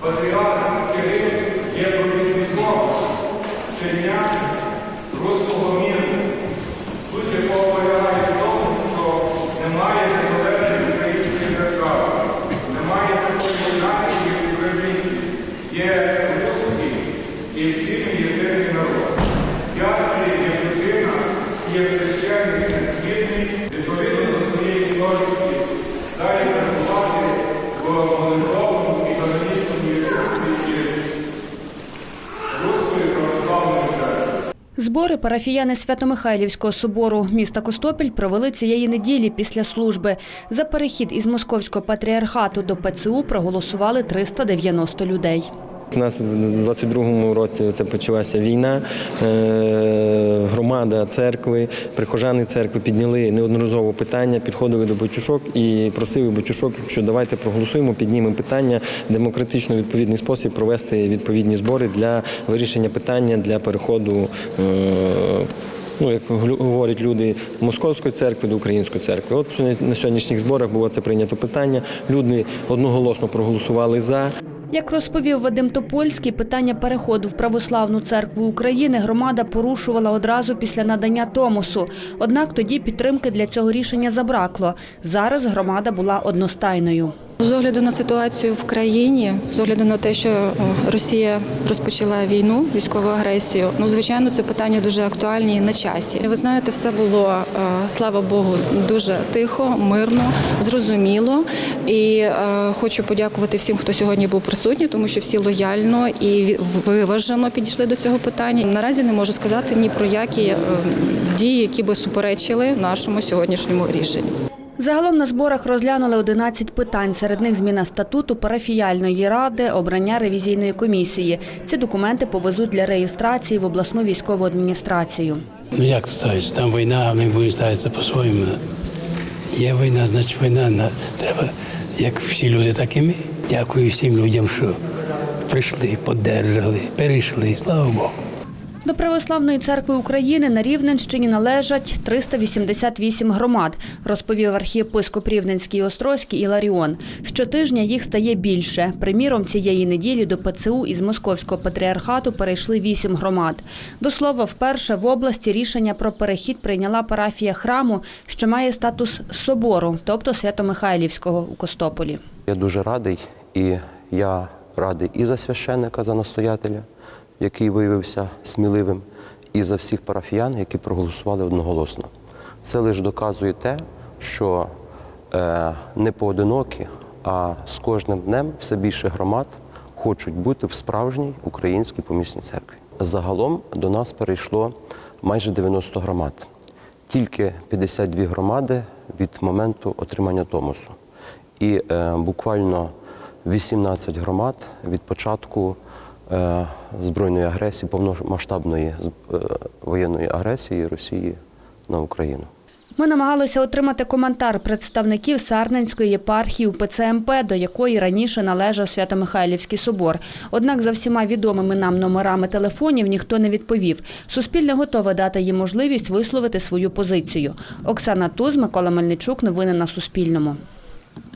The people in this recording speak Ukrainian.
Патріарх Кирил є провідником вчення руського міру, суть якого в тому, що немає незалежної української держави, немає такої нації, як українці, є русський і всі єдиний Збори парафіяни Свято-Михайлівського собору міста Костопіль провели цієї неділі після служби. За перехід із московського патріархату до ПЦУ проголосували 390 людей. У нас в 22-му році це почалася війна. Е, Громада церкви, прихожани церкви підняли неодноразово питання, підходили до батюшок і просили батюшок, що давайте проголосуємо, піднімемо питання демократично відповідний спосіб провести відповідні збори для вирішення питання для переходу. е, Ну, як говорять люди московської церкви до української церкви. От на сьогоднішніх зборах було це прийнято питання. Люди одноголосно проголосували за. Як розповів Вадим Топольський, питання переходу в православну церкву України громада порушувала одразу після надання Томосу. Однак тоді підтримки для цього рішення забракло. Зараз громада була одностайною. З огляду на ситуацію в країні, з огляду на те, що е, Росія розпочала війну, військову агресію, ну звичайно, це питання дуже актуальні і на часі. Ви знаєте, все було е, слава Богу, дуже тихо, мирно, зрозуміло. І е, хочу подякувати всім, хто сьогодні був присутній, тому що всі лояльно і виважено підійшли до цього питання. Наразі не можу сказати ні про які дії, які би суперечили нашому сьогоднішньому рішенню. Загалом на зборах розглянули 11 питань. Серед них зміна статуту парафіяльної ради, обрання ревізійної комісії. Ці документи повезуть для реєстрації в обласну військову адміністрацію. Ну як ставиться? Там війна, ми будемо ставитися по-своєму. Є війна, значить війна. На- Треба, як всі люди, так і ми. Дякую всім людям, що прийшли, поддержали, перейшли. Слава Богу. До Православної церкви України на Рівненщині належать 388 громад, розповів архієпископ Рівненський Острозький Іларіон. Щотижня їх стає більше. Приміром, цієї неділі до ПЦУ із Московського патріархату перейшли 8 громад. До слова, вперше в області рішення про перехід прийняла парафія храму, що має статус собору, тобто Свято-Михайлівського у Костополі. Я дуже радий, і я радий і за священника, за настоятеля, який виявився сміливим, і за всіх парафіян, які проголосували одноголосно. Це лише доказує те, що е, не поодинокі, а з кожним днем все більше громад хочуть бути в справжній українській помісній церкві. Загалом до нас перейшло майже 90 громад. Тільки 52 громади від моменту отримання Томосу. І е, буквально 18 громад від початку збройної агресії, повномасштабної е, воєнної агресії Росії на Україну. Ми намагалися отримати коментар представників Сарненської єпархії УПЦМП, до якої раніше належав Свято-Михайлівський собор. Однак за всіма відомими нам номерами телефонів ніхто не відповів. Суспільне готове дати їм можливість висловити свою позицію. Оксана Туз, Микола Мельничук. Новини на Суспільному.